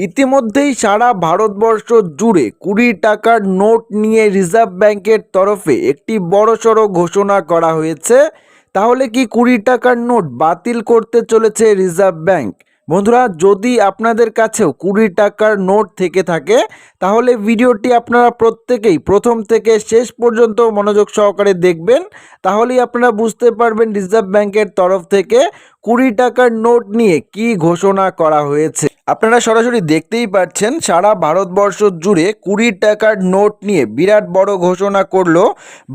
ইতিমধ্যেই সারা ভারতবর্ষ জুড়ে কুড়ি টাকার নোট নিয়ে রিজার্ভ ব্যাংকের তরফে একটি বড়সড় ঘোষণা করা হয়েছে। তাহলে কি কুড়ি টাকার নোট বাতিল করতে চলেছে রিজার্ভ ব্যাংক? বন্ধুরা, যদি আপনাদের কাছেও কুড়ি টাকার নোট থেকে থাকে, তাহলে ভিডিওটি আপনারা প্রত্যেকেই প্রথম থেকে শেষ পর্যন্ত মনোযোগ সহকারে দেখবেন। তাহলেই আপনারা বুঝতে পারবেন রিজার্ভ ব্যাংকের তরফ থেকে কুড়ি টাকার নোট নিয়ে কি ঘোষণা করা হয়েছে। আপনারা সরাসরি দেখতেই পাচ্ছেন, সারা ভারতবর্ষ জুড়ে কুড়ি টাকার নোট নিয়ে বিরাট বড় ঘোষণা করল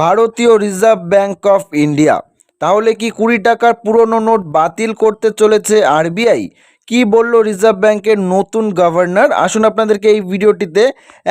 ভারতীয় রিজার্ভ ব্যাংক অফ ইন্ডিয়া তাহলে কি কুড়ি টাকার পুরনো নোট বাতিল করতে চলেছে আরবিআই? কি বলল রিজার্ভ ব্যাংকের নতুন গভর্নর আসুন আপনাদেরকে এই ভিডিওটিতে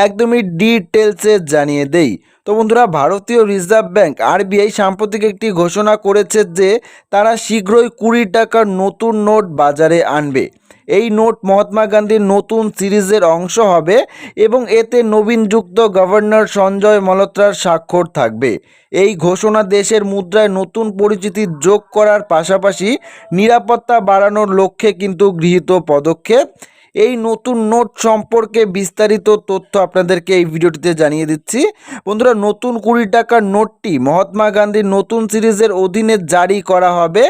একদমই ডিটেলসে জানিয়ে দেই। তো বন্ধুরা, ভারতীয় রিজার্ভ ব্যাংক আরবিআই সাম্প্রতিক একটি ঘোষণা করেছে যে তারা শীঘ্রই কুড়ি টাকার নতুন নোট বাজারে আনবে। এই নোট মহাত্মা গান্ধীর নতুন সিরিজের অংশ হবে এবং এতে নবীনযুক্ত গভর্নর সঞ্জয় মলত্রার স্বাক্ষর থাকবে। এই ঘোষণা দেশের মুদ্রায় নতুন পরিচিতি যোগ করার পাশাপাশি নিরাপত্তা বাড়ানোর লক্ষ্যে কিন্তু গৃহীত পদক্ষেপ। এই নতুন নোট সম্পর্কে বিস্তারিত তথ্য আপনাদেরকে এই ভিডিওটিতে জানিয়ে দিচ্ছি। বন্ধুরা, নতুন কুড়ি টাকার নোটটি মহাত্মা গান্ধীর নতুন সিরিজের অধীনে জারি করা হবে।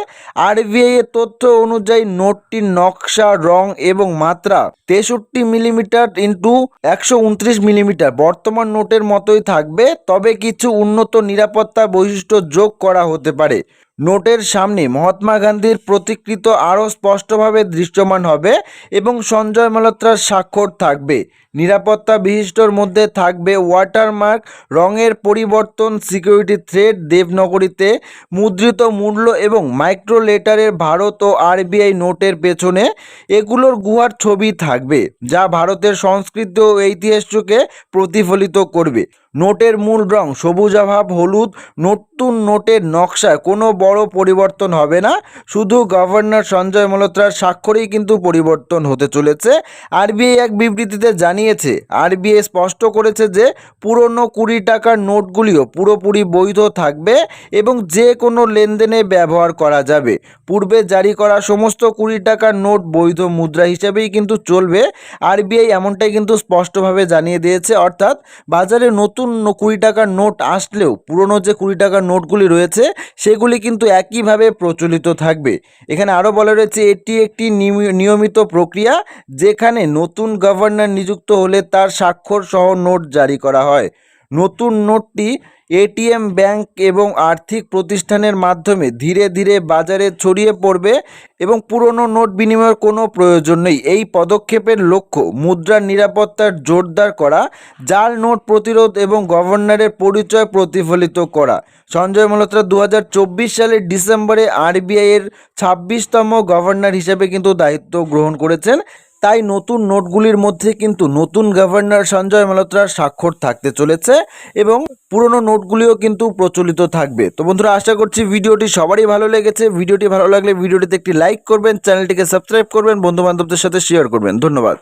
আরবিআই এর তথ্য অনুযায়ী নোটটির নকশা, রং এবং মাত্রা তেষট্টি মিলিমিটার ইন্টু একশো উনত্রিশ মিলিমিটার বর্তমান নোটের মতোই থাকবে, তবে কিছু উন্নত নিরাপত্তা বৈশিষ্ট্য যোগ করা হতে পারে। নোটের সামনে মহাত্মা গান্ধীর প্রতিকৃত আরও স্পষ্টভাবে দৃশ্যমান হবে এবং সঞ্জয় মালত্রার স্বাক্ষর থাকবে। নিরাপত্তা বিশিষ্টর মধ্যে থাকবে ওয়াটারমার্ক রঙের পরিবর্তন, সিকিউরিটি থ্রেড দেবনগরীতে মুদ্রিত মূল্য এবং মাইক্রো লেটারের ভারত ও আরবিআই নোটের পেছনে এগুলোর গুহার ছবি থাকবে, যা ভারতের সংস্কৃতি ও ঐতিহ্যকে প্রতিফলিত করবে। নোটের মূল রং সবুজাভাব হলুদ। নতুন নোটের নকশায় কোনো বড় পরিবর্তন হবে না। শুধু গভর্নর সঞ্জয় মালত্রার স্বাক্ষরেই কিন্তু পরিবর্তন হতে চলেছে। আরবিআই এক বিবৃতিতে জানিয়েছে, আরবিআই স্পষ্ট করেছে যে পুরনো কুড়ি টাকার নোটগুলিও পুরোপুরি বৈধ থাকবে এবং যে কোনো লেনদেনে ব্যবহার করা যাবে। পূর্বে জারি করা সমস্ত কুড়ি টাকার নোট বৈধ মুদ্রা হিসেবেই কিন্তু চলবে। আরবিআই এমনটাই কিন্তু স্পষ্টভাবে জানিয়ে দিয়েছে। অর্থাৎ বাজারে নতুন ন- কুড়ি টাকার নোট আসলেও, পুরনো যে কুড়ি টাকার নোটগুলি রয়েছে, সেগুলি কিন্তু একইভাবে প্রচলিত থাকবে। এখানে আরও বলা রয়েছে, এটি একটি নিয়মি- নিয়মিত প্রক্রিয়া, যেখানে নতুন গভর্নর নিযুক্ত হলে তার স্বাক্ষর সহ নোট জারি করা হয়। নতুন নোটটি এটিএম ব্যাংক এবং আর্থিক প্রতিষ্ঠানের মাধ্যমে ধীরে ধীরে বাজারে ছড়িয়ে পড়বে এবং পুরনো নোট বিনিময়ের কোনো প্রয়োজন নেই। এই পদক্ষেপের লক্ষ্য মুদ্রার নিরাপত্তার জোরদার করা, জাল নোট প্রতিরোধ এবং গভর্নরের পরিচয় প্রতিফলিত করা। সঞ্জয় মালহোত্রা দু সালের ডিসেম্বরে আরবিআই এর ছাব্বিশতম গভর্নর হিসেবে কিন্তু দায়িত্ব গ্রহণ করেছেন। তাই নতুন নোটগুলির মধ্যে কিন্তু নতুন গভর্নর সঞ্জয় মালহোত্রার স্বাক্ষর থাকতে চলেছে এবং পুরনো নোটগুলিও কিন্তু প্রচলিত থাকবে। তো বন্ধুরা, আশা করছি ভিডিওটি সবারই ভালো লেগেছে। ভিডিওটি ভালো লাগলে ভিডিওটিতে একটি লাইক করবেন, চ্যানেলটিকে সাবস্ক্রাইব করবেন, বন্ধুবান্ধবদের সাথে শেয়ার করবেন। ধন্যবাদ।